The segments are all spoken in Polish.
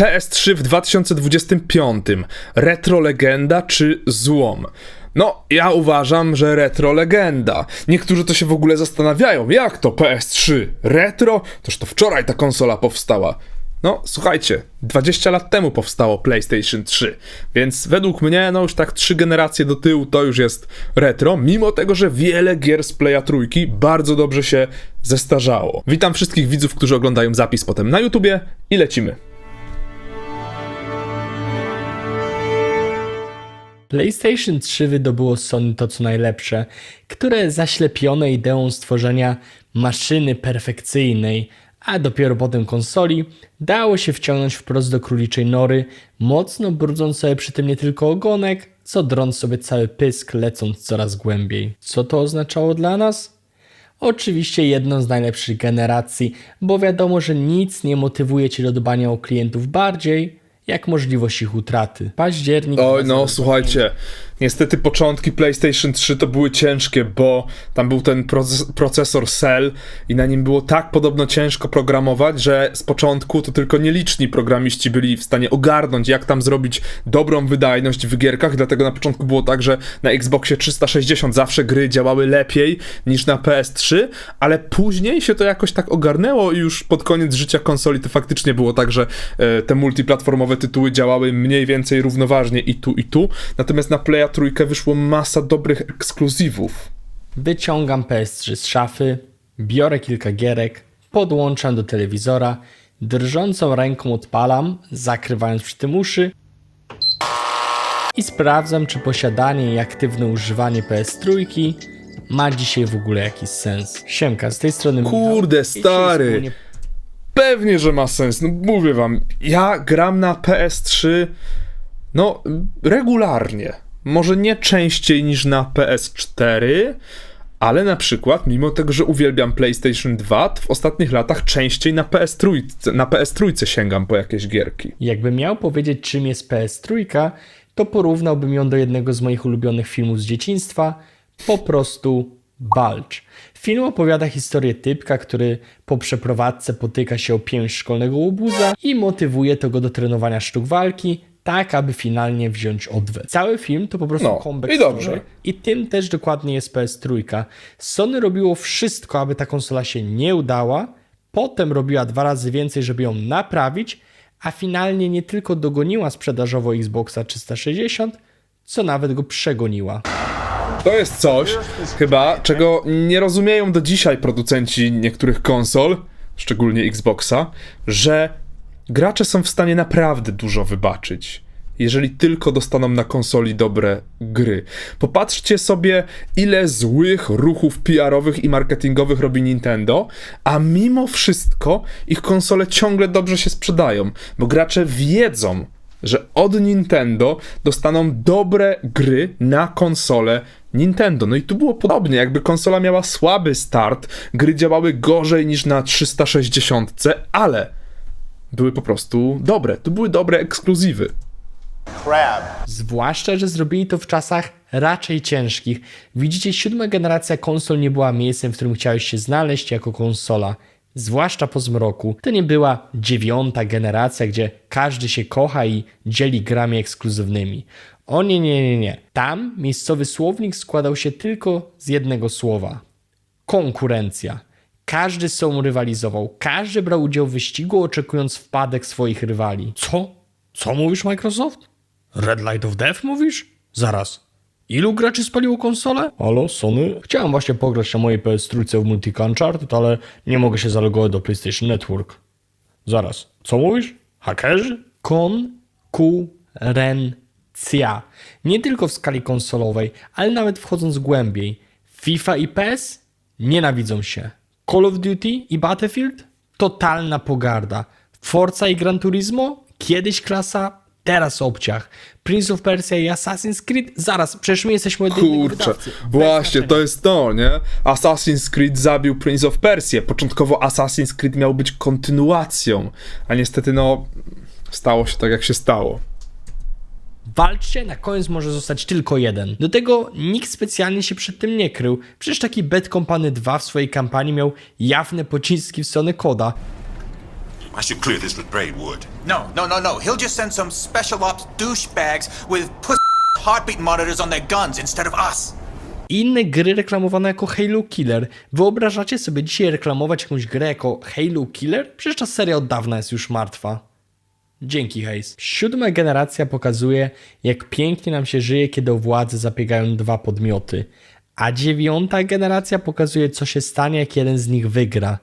PS3 w 2025. Retro legenda czy złom? No, ja uważam, że retro legenda. Niektórzy to się w ogóle zastanawiają, jak to PS3 retro? Toż to wczoraj ta konsola powstała. No, słuchajcie, 20 lat temu powstało PlayStation 3, więc według mnie, no już tak trzy generacje do tyłu to już jest retro, mimo tego, że wiele gier z Playa trójki bardzo dobrze się zestarzało. Witam wszystkich widzów, którzy oglądają zapis potem na YouTubie i lecimy. PlayStation 3 wydobyło z Sony to co najlepsze, które zaślepione ideą stworzenia maszyny perfekcyjnej, a dopiero potem konsoli, dało się wciągnąć wprost do króliczej nory, mocno brudząc sobie przy tym nie tylko ogonek, co drąc sobie cały pysk, lecąc coraz głębiej. Co to oznaczało dla nas? Oczywiście jedną z najlepszych generacji, bo wiadomo, że nic nie motywuje cię do dbania o klientów bardziej, jak możliwość ich utraty. Październik. Oj, no słuchajcie, niestety początki PlayStation 3 to były ciężkie, bo tam był ten proces- procesor Cell i na nim było tak podobno ciężko programować, że z początku to tylko nieliczni programiści byli w stanie ogarnąć, jak tam zrobić dobrą wydajność w gierkach, dlatego na początku było tak, że na Xboxie 360 zawsze gry działały lepiej niż na PS3, ale później się to jakoś tak ogarnęło i już pod koniec życia konsoli to faktycznie było tak, że e, te multiplatformowe tytuły działały mniej więcej równoważnie i tu, i tu. Natomiast na Playa trójkę wyszło masa dobrych ekskluzywów. Wyciągam PS3 z szafy, biorę kilka gierek, podłączam do telewizora, drżącą ręką odpalam, zakrywając przy tym uszy i sprawdzam, czy posiadanie i aktywne używanie PS3 ma dzisiaj w ogóle jakiś sens. Siemka, z tej strony Michał. Kurde, dzisiaj stary. wspólnie Pewnie, że ma sens. No mówię wam, ja gram na PS3 no regularnie. Może nie częściej niż na PS4, ale na przykład, mimo tego, że uwielbiam PlayStation 2, to w ostatnich latach częściej na PS3, na PS3 sięgam po jakieś gierki. Jakbym miał powiedzieć, czym jest PS3, to porównałbym ją do jednego z moich ulubionych filmów z dzieciństwa, po prostu Balcz. Film opowiada historię typka, który po przeprowadzce potyka się o pięść szkolnego łobuza i motywuje to go do trenowania sztuk walki, tak aby finalnie wziąć odwet. Cały film to po prostu No, comeback i dobrze. story i tym też dokładnie jest PS3. Sony robiło wszystko, aby ta konsola się nie udała, potem robiła dwa razy więcej, żeby ją naprawić, a finalnie nie tylko dogoniła sprzedażowo Xboxa 360, co nawet go przegoniła. To jest coś, chyba, czego nie rozumieją do dzisiaj producenci niektórych konsol, szczególnie Xboxa, że gracze są w stanie naprawdę dużo wybaczyć. Jeżeli tylko dostaną na konsoli dobre gry. Popatrzcie sobie, ile złych ruchów PR-owych i marketingowych robi Nintendo, a mimo wszystko ich konsole ciągle dobrze się sprzedają, bo gracze wiedzą, że od Nintendo dostaną dobre gry na konsolę Nintendo. No i tu było podobnie, jakby konsola miała słaby start, gry działały gorzej niż na 360, ale były po prostu dobre. To były dobre ekskluzywy. crab. Zwłaszcza, że zrobili to w czasach raczej ciężkich. Widzicie, siódma generacja konsol nie była miejscem, w którym chciałeś się znaleźć jako konsola. Zwłaszcza po zmroku. To nie była dziewiąta generacja, gdzie każdy się kocha i dzieli grami ekskluzywnymi. O nie, nie, nie, nie. Tam miejscowy słownik składał się tylko z jednego słowa. Konkurencja. Każdy z sobą rywalizował, każdy brał udział w wyścigu, oczekując wpadek swoich rywali. Co? Co mówisz, Microsoft? Red Light of Death mówisz? Zaraz. Ilu graczy spaliło konsolę? Halo, Sony? Chciałem właśnie pograć na mojej PS3 w Multi Uncharted, ale nie mogę się zalogować do PlayStation Network. Zaraz. Co mówisz? Hakerzy? Konkurencja. Nie tylko w skali konsolowej, ale nawet wchodząc głębiej. FIFA i PES nienawidzą się. Call of Duty i Battlefield? Totalna pogarda. Forza i Gran Turismo? Kiedyś klasa, teraz obciach. Prince of Persia i Assassin's Creed? Zaraz, przecież my jesteśmy Kurczę, właśnie, to jest to, nie? Assassin's Creed zabił Prince of Persia. Początkowo Assassin's Creed miał być kontynuacją, a niestety, no, stało się tak, jak się stało. Walczcie, na koniec może zostać tylko jeden. Do tego nikt specjalnie się przed tym nie krył. Przecież taki Bad Company 2 w swojej kampanii miał jawne pociski w stronę koda. I should clear this with Braidwood. No, no, no, no. He'll just send some special ops douchebags with puss heartbeat monitors on their guns instead of us. inne gry reklamowane jako Halo Killer. Wyobrażacie sobie dzisiaj reklamować jakąś grę jako Halo Killer? Przecież ta seria od dawna jest już martwa. Dzięki, Hayes. Siódma generacja pokazuje, jak pięknie nam się żyje, kiedy o władzę zabiegają dwa podmioty. A dziewiąta generacja pokazuje, co się stanie, jak jeden z nich wygra.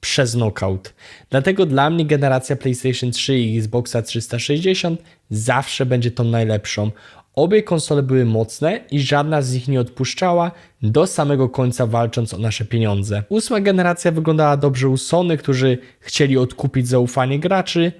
Przez knockout. Dlatego dla mnie generacja PlayStation 3 i Xboxa 360 zawsze będzie tą najlepszą. Obie konsole były mocne i żadna z nich nie odpuszczała do samego końca walcząc o nasze pieniądze. Ósma generacja wyglądała dobrze u Sony, którzy chcieli odkupić zaufanie graczy,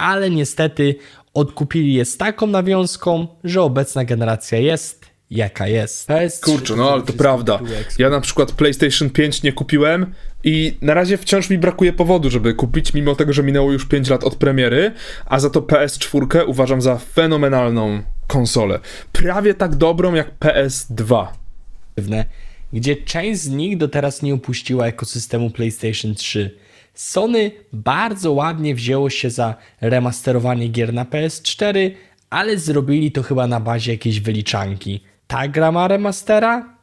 ale niestety odkupili je z taką nawiązką, że obecna generacja jest jaka jest. PS3 Kurczę, no ale to prawda. Ja na przykład PlayStation 5 nie kupiłem i na razie wciąż mi brakuje powodu, żeby kupić, mimo tego, że minęło już 5 lat od premiery, a za to PS4 uważam za fenomenalną konsolę. Prawie tak dobrą jak PS2. aktywne, gdzie część z nich do teraz nie upuściła ekosystemu PlayStation 3. Sony bardzo ładnie wzięło się za remasterowanie gier na PS4, ale zrobili to chyba na bazie jakiejś wyliczanki. Ta gra ma remastera,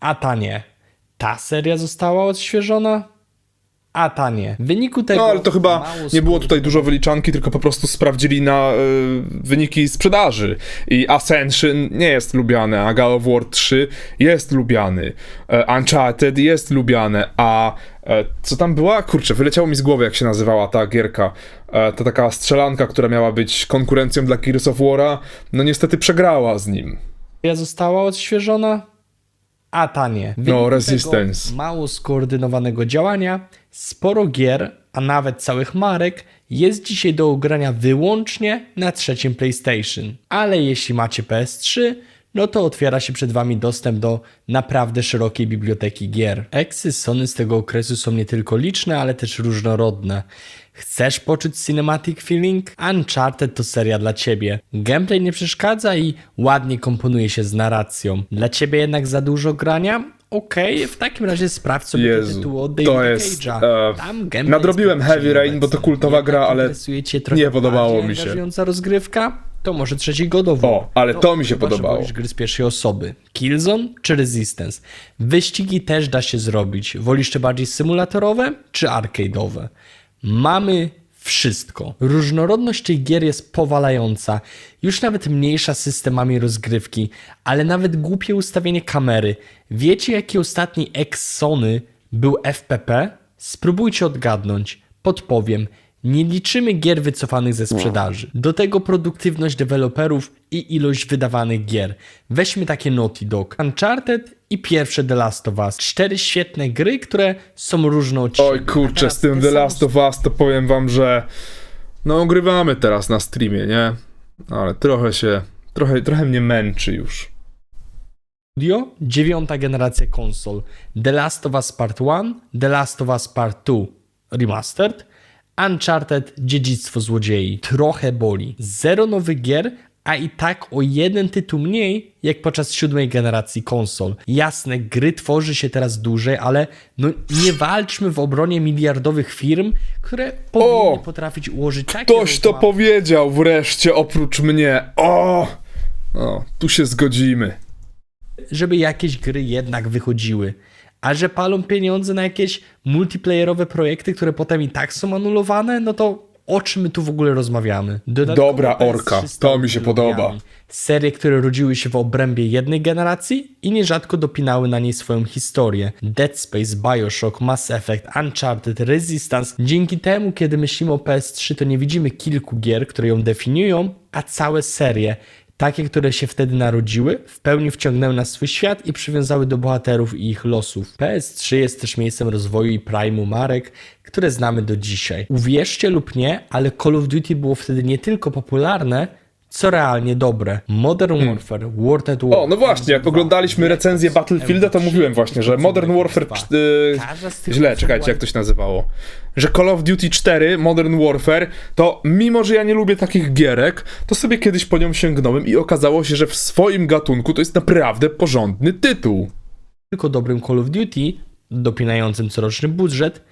a ta nie. Ta seria została odświeżona, a ta nie. W wyniku tego. No ale to chyba nie było tutaj dużo wyliczanki, tylko po prostu sprawdzili na y, wyniki sprzedaży. I Ascension nie jest lubiane, a God of War 3 jest lubiany. E, Uncharted jest lubiane, a co tam była? Kurczę, wyleciało mi z głowy, jak się nazywała ta gierka. E, ta taka strzelanka, która miała być konkurencją dla Gears of War'a, no niestety przegrała z nim. seria została odświeżona, a ta nie. No, wyniku Resistance. tego Mało skoordynowanego działania, sporo gier, a nawet całych marek jest dzisiaj do ugrania wyłącznie na trzecim PlayStation. Ale jeśli macie PS3, no to otwiera się przed Wami dostęp do naprawdę szerokiej biblioteki gier. Eksy Sony z tego okresu są nie tylko liczne, ale też różnorodne. Chcesz poczuć cinematic feeling? Uncharted to seria dla ciebie. Gameplay nie przeszkadza i ładnie komponuje się z narracją. Dla ciebie jednak za dużo grania? Okej, w takim razie sprawdź sobie Jezu, tytuły od to Davida jest, Cage'a. e, Tam gameplay nadrobiłem Heavy Rain, bo to kultowa gra, ale nie podobało mi się. rozgrywka? To może trzeci God of War. O, ale to mi się chyba, że podobało. wolisz gry z pierwszej osoby. Killzone czy Resistance? Wyścigi też da się zrobić. Wolisz te bardziej symulatorowe czy arcade'owe? Mamy wszystko. Różnorodność tych gier jest powalająca. Już nawet mniejsza systemami rozgrywki, ale nawet głupie ustawienie kamery. Wiecie jaki ostatni ex Sony był FPP? Spróbujcie odgadnąć. Podpowiem. Nie liczymy gier wycofanych ze sprzedaży. Do tego produktywność deweloperów i ilość wydawanych gier. Weźmy takie Naughty Dog, Uncharted i pierwsze The Last of Us. Cztery świetne gry, które są różne od siebie. Oj kurczę, z tym The Last of Us to powiem wam, że no ogrywamy teraz na streamie, nie? Ale trochę się, trochę, trochę mnie męczy już. Studio, dziewiąta generacja konsol. The Last of Us Part 1, The Last of Us Part 2 Remastered, Uncharted Dziedzictwo Złodziei. Trochę boli. Zero nowych gier, a i tak o jeden tytuł mniej jak podczas siódmej generacji konsol. Jasne, gry tworzy się teraz dłużej, ale no nie walczmy w obronie miliardowych firm, które powinny potrafić ułożyć takie Ktoś to powiedział wreszcie oprócz mnie. O! O, tu się zgodzimy. żeby jakieś gry jednak wychodziły. A że palą pieniądze na jakieś multiplayerowe projekty, które potem i tak są anulowane, no to o czym my tu w ogóle rozmawiamy? Dodatkowo Dobra, PS3 Orka, to mi się podoba. Serie, które rodziły się w obrębie jednej generacji i nierzadko dopinały na niej swoją historię. Dead Space, Bioshock, Mass Effect, Uncharted, Resistance. Dzięki temu, kiedy myślimy o PS3, to nie widzimy kilku gier, które ją definiują, a całe serie. Takie, które się wtedy narodziły, w pełni wciągnęły nas w swój świat i przywiązały do bohaterów i ich losów. PS3 jest też miejscem rozwoju i primu marek, które znamy do dzisiaj. Uwierzcie lub nie, ale Call of Duty było wtedy nie tylko popularne, co realnie dobre. Modern Warfare, World at War. Hmm. O, no właśnie, jak oglądaliśmy recenzję Battlefielda, to mówiłem właśnie, że Modern Warfare... tych Źle, czekajcie, jak to się nazywało. Że Call of Duty 4 Modern Warfare, to mimo, że ja nie lubię takich gierek, to sobie kiedyś po nią sięgnąłem i okazało się, że w swoim gatunku to jest naprawdę porządny tytuł. tylko dobrym Call of Duty, dopinającym coroczny budżet,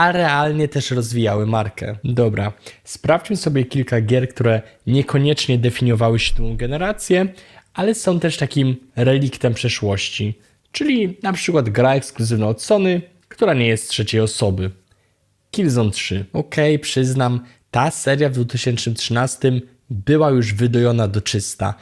a realnie też rozwijały markę. Dobra, sprawdźmy sobie kilka gier, które niekoniecznie definiowały siódmą generację, ale są też takim reliktem przeszłości. Czyli na przykład gra ekskluzywna od Sony, która nie jest trzeciej osoby. Killzone 3. Okej, przyznam, ta seria w 2013 była już wydojona do czysta.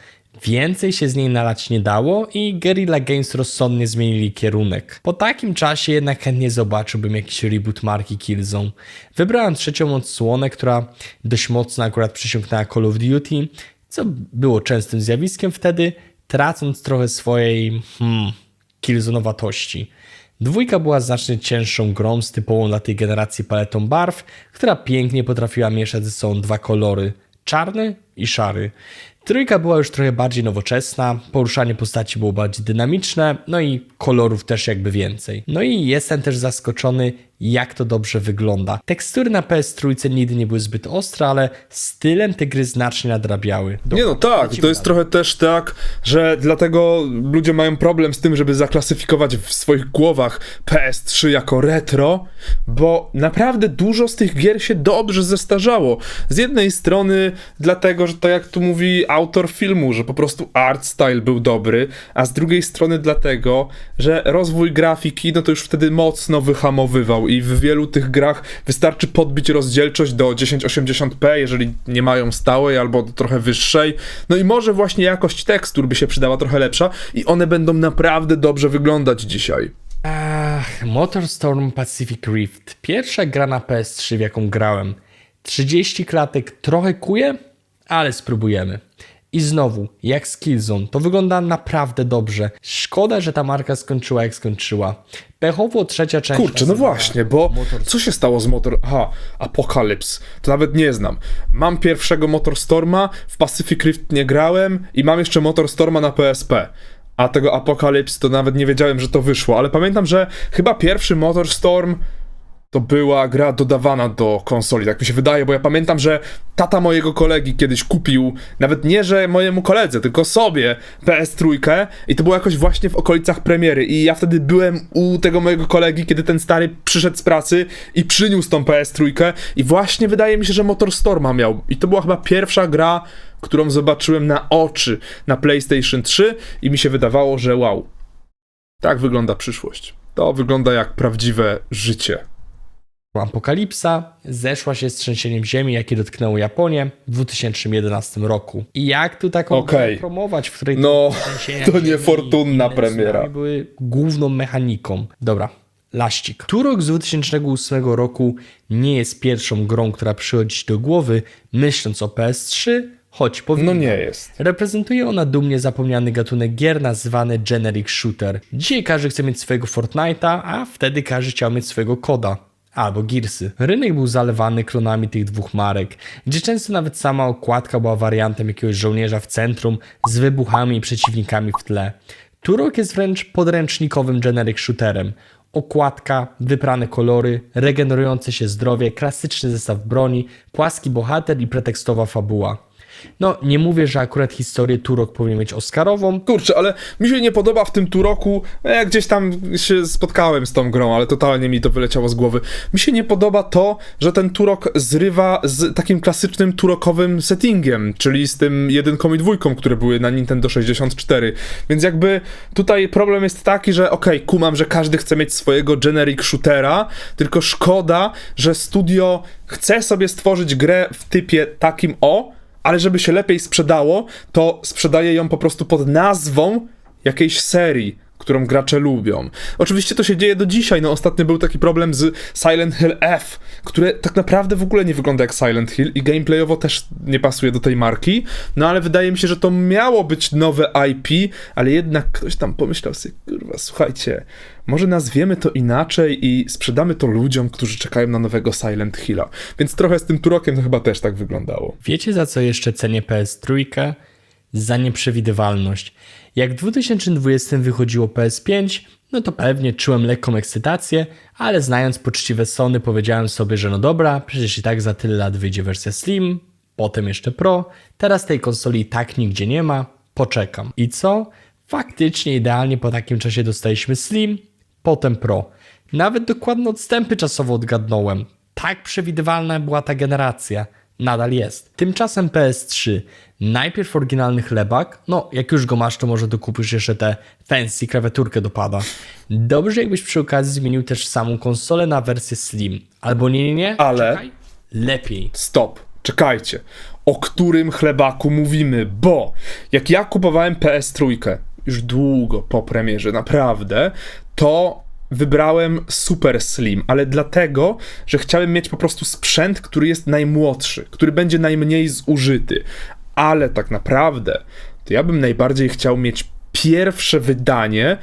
Więcej się z niej nalać nie dało i Guerrilla Games rozsądnie zmienili kierunek. Po takim czasie jednak chętnie zobaczyłbym jakiś reboot marki Killzone. Wybrałem trzecią odsłonę, która dość mocno akurat przysiągnęła Call of Duty, co było częstym zjawiskiem wtedy, tracąc trochę swojej hmm, Killzonowatości. Dwójka była znacznie cięższą grą z typową dla tej generacji paletą barw, która pięknie potrafiła mieszać ze sobą dwa kolory czarny i szary. Trójka była już trochę bardziej nowoczesna, poruszanie postaci było bardziej dynamiczne, no i kolorów też jakby więcej. No i jestem też zaskoczony, jak to dobrze wygląda. Tekstury na PS3 nigdy nie były zbyt ostre, ale stylem te gry znacznie nadrabiały. Nie no tak, to jest trochę też tak, że dlatego ludzie mają problem z tym, żeby zaklasyfikować w swoich głowach PS3 jako retro, bo naprawdę dużo z tych gier się dobrze zestarzało. Z jednej strony dlatego, że to jak tu mówi autor filmu, że po prostu art style był dobry, a z drugiej strony dlatego, że rozwój grafiki, no to już wtedy mocno wyhamowywał i w wielu tych grach wystarczy podbić rozdzielczość do 1080p, jeżeli nie mają stałej albo trochę wyższej. No i może właśnie jakość tekstur by się przydała trochę lepsza i one będą naprawdę dobrze wyglądać dzisiaj. Ach, MotorStorm Pacific Rift. Pierwsza gra na PS3, w jaką grałem. 30 klatek trochę kuje, ale spróbujemy. I znowu, jak z Killzone, to wygląda naprawdę dobrze. Szkoda, że ta marka skończyła jak skończyła. Pechowo trzecia część... Kurczę, no właśnie, bo Motor- co się stało z Motor... Aha, Apocalypse. To nawet nie znam. Mam pierwszego Motorstorma, w Pacific Rift nie grałem i mam jeszcze Motorstorma na PSP. A tego Apocalypse to nawet nie wiedziałem, że to wyszło, ale pamiętam, że chyba pierwszy Motorstorm to była gra dodawana do konsoli, tak mi się wydaje, bo ja pamiętam, że tata mojego kolegi kiedyś kupił, nawet nie, że mojemu koledze, tylko sobie PS3 i to było jakoś właśnie w okolicach premiery i ja wtedy byłem u tego mojego kolegi, kiedy ten stary przyszedł z pracy i przyniósł tą PS3 i właśnie wydaje mi się, że Motorstorma miał i to była chyba pierwsza gra, którą zobaczyłem na oczy na PlayStation 3 i mi się wydawało, że wow, tak wygląda przyszłość. To wygląda jak prawdziwe życie. Apokalipsa zeszła się z trzęsieniem ziemi, jakie dotknęło Japonię w 2011 roku. I jak tu taką grę promować, w której No, to niefortunna premiera. były główną mechaniką. Dobra, laścik. Turok z 2008 roku nie jest pierwszą grą, która przychodzi do głowy, myśląc o PS3, choć powinno. No nie jest. Reprezentuje ona dumnie zapomniany gatunek gier nazwany generic shooter. Dzisiaj każdy chce mieć swojego Fortnite'a, a wtedy każdy chciał mieć swojego koda. Albo Gearsy. Rynek był zalewany klonami tych dwóch marek, gdzie często nawet sama okładka była wariantem jakiegoś żołnierza w centrum z wybuchami i przeciwnikami w tle. Turok jest wręcz podręcznikowym generic shooterem. Okładka, wyprane kolory, regenerujące się zdrowie, klasyczny zestaw broni, płaski bohater i pretekstowa fabuła. No, nie mówię, że akurat historię Turok powinien mieć Oscarową, Kurczę, ale mi się nie podoba w tym Turoku. no Ja gdzieś tam się spotkałem z tą grą, ale totalnie mi to wyleciało z głowy. Mi się nie podoba to, że ten Turok zrywa z takim klasycznym turokowym settingiem, czyli z tym jedynką i dwójką, które były na Nintendo 64. Więc jakby tutaj problem jest taki, że okej, kumam, że każdy chce mieć swojego generic shootera, tylko szkoda, że studio chce sobie stworzyć grę w typie takim o, ale żeby się lepiej sprzedało, to sprzedaje ją po prostu pod nazwą jakiejś serii, którą gracze lubią. Oczywiście to się dzieje do dzisiaj. No ostatnio był taki problem z Silent Hill F, które tak naprawdę w ogóle nie wygląda jak Silent Hill i gameplayowo też nie pasuje do tej marki. No ale wydaje mi się, że to miało być nowe IP, ale jednak ktoś tam pomyślał sobie, kurwa, słuchajcie, może nazwiemy to inaczej i sprzedamy to ludziom, którzy czekają na nowego Silent Hilla. Więc trochę z tym Turokiem to chyba też tak wyglądało. Wiecie za co jeszcze cenię PS3? Za nieprzewidywalność. Jak w 2020 wychodziło PS5, no to pewnie czułem lekką ekscytację, ale znając poczciwe Sony powiedziałem sobie, że no dobra, przecież i tak za tyle lat wyjdzie wersja Slim, potem jeszcze Pro, teraz tej konsoli i tak nigdzie nie ma, poczekam. I co? Faktycznie idealnie po takim czasie dostaliśmy Slim, potem Pro. Nawet dokładne odstępy czasowo odgadnąłem. Tak przewidywalna była ta generacja. Nadal jest. Tymczasem PS3. Najpierw oryginalny chlebak, no jak już go masz, to może dokupisz jeszcze tę fancy klawiaturkę do pada. Dobrze jakbyś przy okazji zmienił też samą konsolę na wersję Slim. Albo nie, nie, nie, Ale- Czekaj. lepiej. Stop, czekajcie. O którym chlebaku mówimy? Bo jak ja kupowałem PS3 już długo po premierze, naprawdę, to wybrałem Super Slim, ale dlatego, że chciałem mieć po prostu sprzęt, który jest najmłodszy, który będzie najmniej zużyty. Ale tak naprawdę, to ja bym najbardziej chciał mieć pierwsze wydanie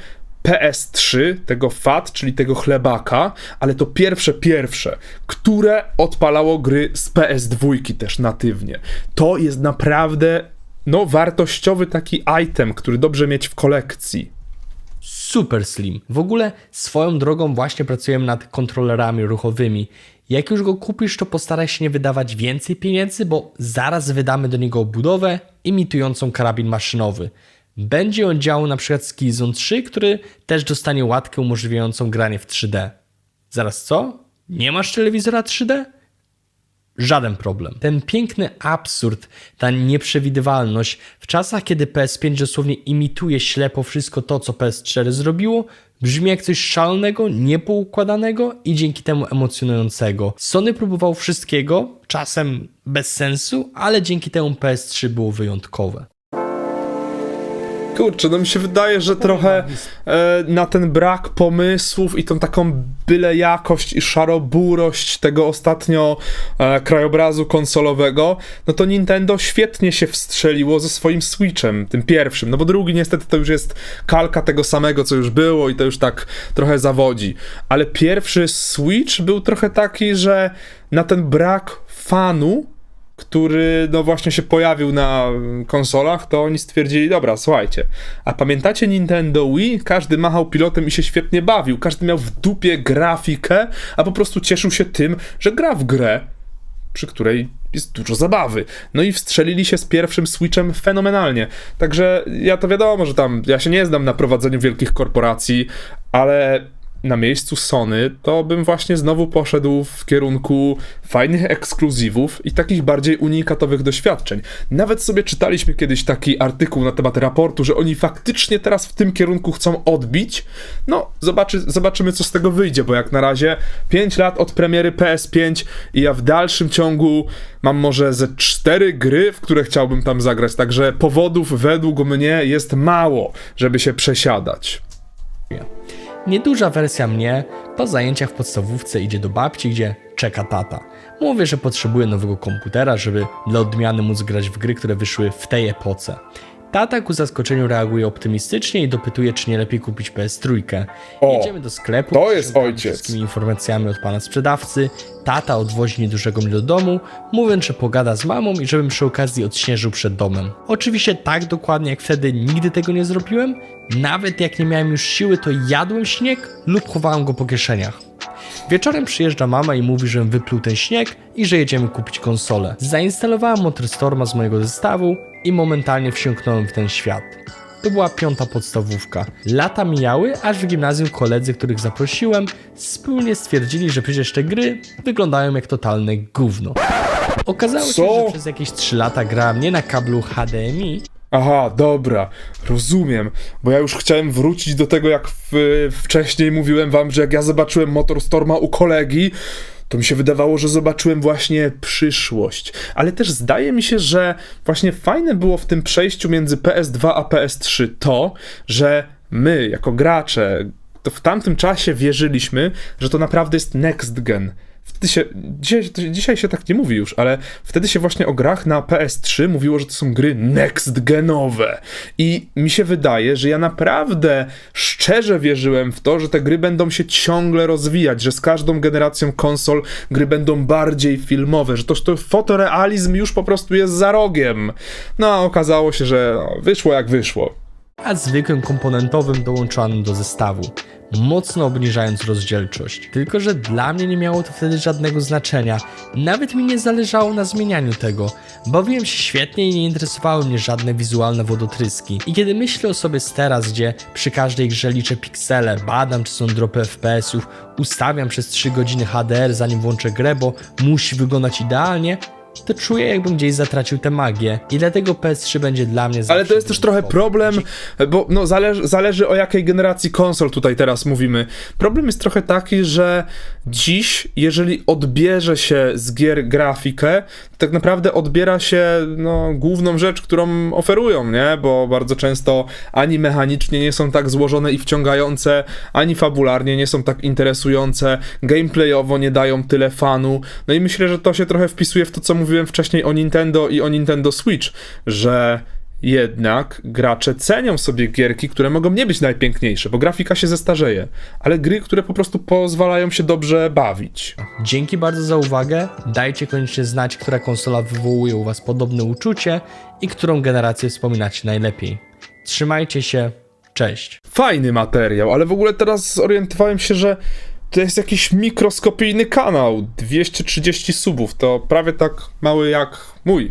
PS3, tego FAT, czyli tego chlebaka, ale to pierwsze, pierwsze, które odpalało gry z PS2 też natywnie. To jest naprawdę, no, wartościowy taki item, który dobrze mieć w kolekcji. Super Slim. W ogóle swoją drogą właśnie pracuję nad kontrolerami ruchowymi. Jak już go kupisz, to postaraj się nie wydawać więcej pieniędzy, bo zaraz wydamy do niego obudowę imitującą karabin maszynowy. Będzie on działał na przykład z Killzone 3, który też dostanie łatkę umożliwiającą granie w 3D. Zaraz co? Nie masz telewizora 3D? Żaden problem. Ten piękny absurd, ta nieprzewidywalność w czasach, kiedy PS5 dosłownie imituje ślepo wszystko to, co PS4 zrobiło, brzmi jak coś szalonego, niepoukładanego i dzięki temu emocjonującego. Sony próbował wszystkiego, czasem bez sensu, ale dzięki temu PS3 było wyjątkowe. Kurczę, no mi się wydaje, że trochę e, na ten brak pomysłów i tą taką byle jakość i szaroburość tego ostatnio e, krajobrazu konsolowego, no to Nintendo świetnie się wstrzeliło ze swoim Switchem, tym pierwszym, no bo drugi niestety to już jest kalka tego samego, co już było i to już tak trochę zawodzi. Ale pierwszy Switch był trochę taki, że na ten brak fanu który no właśnie się pojawił na konsolach, to oni stwierdzili, dobra, słuchajcie, a pamiętacie Nintendo Wii? Każdy machał pilotem i się świetnie bawił, każdy miał w dupie grafikę, a po prostu cieszył się tym, że gra w grę, przy której jest dużo zabawy. No i wstrzelili się z pierwszym Switchem fenomenalnie. Także ja to wiadomo, że tam ja się nie znam na prowadzeniu wielkich korporacji, ale na miejscu Sony, to bym właśnie znowu poszedł w kierunku fajnych ekskluzywów i takich bardziej unikatowych doświadczeń. Nawet sobie czytaliśmy kiedyś taki artykuł na temat raportu, że oni faktycznie teraz w tym kierunku chcą odbić. No, zobaczy, zobaczymy, co z tego wyjdzie, bo jak na razie 5 lat od premiery PS5 i ja w dalszym ciągu mam może ze 4 gry, w które chciałbym tam zagrać, także powodów według mnie jest mało, żeby się przesiadać. Nieduża wersja mnie po zajęciach w podstawówce idzie do babci, gdzie czeka tata. Mówię, że potrzebuję nowego komputera, żeby dla odmiany móc grać w gry, które wyszły w tej epoce. Tata ku zaskoczeniu reaguje optymistycznie i dopytuje, czy nie lepiej kupić PS3. O, Jedziemy do sklepu. to jest ojciec. Wszystkimi informacjami od pana sprzedawcy. Tata odwozi niedużego mnie do domu, mówiąc, że pogada z mamą i żebym przy okazji odśnieżył przed domem. Oczywiście tak dokładnie jak wtedy nigdy tego nie zrobiłem. Nawet jak nie miałem już siły, to jadłem śnieg lub chowałem go po kieszeniach. Wieczorem przyjeżdża mama i mówi, żebym wypluł ten śnieg i że jedziemy kupić konsolę. Zainstalowałem Motorstorma z mojego zestawu i momentalnie wsiąknąłem w ten świat. To była piąta podstawówka. Lata mijały, aż w gimnazjum koledzy, których zaprosiłem, wspólnie stwierdzili, że przecież te gry wyglądają jak totalne gówno. Okazało się, Co? że przez jakieś 3 lata grałem nie na kablu HDMI, Aha, dobra, rozumiem, bo ja już chciałem wrócić do tego, jak w, wcześniej mówiłem wam, że jak ja zobaczyłem Motorstorma u kolegi, to mi się wydawało, że zobaczyłem właśnie przyszłość. Ale też zdaje mi się, że właśnie fajne było w tym przejściu między PS2 a PS3 to, że my, jako gracze, to w tamtym czasie wierzyliśmy, że to naprawdę jest next gen. Wtedy się, dzisiaj, dzisiaj się tak nie mówi już, ale wtedy się właśnie o grach na PS3 mówiło, że to są gry next genowe. I mi się wydaje, że ja naprawdę szczerze wierzyłem w to, że te gry będą się ciągle rozwijać, że z każdą generacją konsol gry będą bardziej filmowe, że to, to fotorealizm już po prostu jest za rogiem. No a okazało się, że no, wyszło jak wyszło. A zwykłym komponentowym dołączonym do zestawu, mocno obniżając rozdzielczość. Tylko, że dla mnie nie miało to wtedy żadnego znaczenia. Nawet mi nie zależało na zmienianiu tego. Bawiłem się świetnie i nie interesowały mnie żadne wizualne wodotryski. I kiedy myślę o sobie z teraz, gdzie przy każdej grze liczę piksele, badam czy są dropy FPS-ów, ustawiam przez 3 godziny HDR zanim włączę grę, bo musi wyglądać idealnie, to czuję jakbym gdzieś zatracił tę magię. I dlatego PS3 będzie dla mnie Ale to jest też trochę problem, bo no, zależy, zależy o jakiej generacji konsol tutaj teraz mówimy. Problem jest trochę taki, że dziś, jeżeli odbierze się z gier grafikę, tak naprawdę odbiera się no, główną rzecz, którą oferują, nie? Bo bardzo często ani mechanicznie nie są tak złożone i wciągające, ani fabularnie nie są tak interesujące, gameplayowo nie dają tyle fanu. No i myślę, że to się trochę wpisuje w to, co mówiłem wcześniej o Nintendo i o Nintendo Switch, że jednak gracze cenią sobie gierki, które mogą nie być najpiękniejsze, bo grafika się zestarzeje, ale gry, które po prostu pozwalają się dobrze bawić. Dzięki bardzo za uwagę. Dajcie koniecznie znać, która konsola wywołuje u Was podobne uczucie i którą generację wspominacie najlepiej. Trzymajcie się. Cześć. Fajny materiał, ale w ogóle teraz zorientowałem się, że to jest jakiś mikroskopijny kanał. 230 subów, to prawie tak mały jak mój.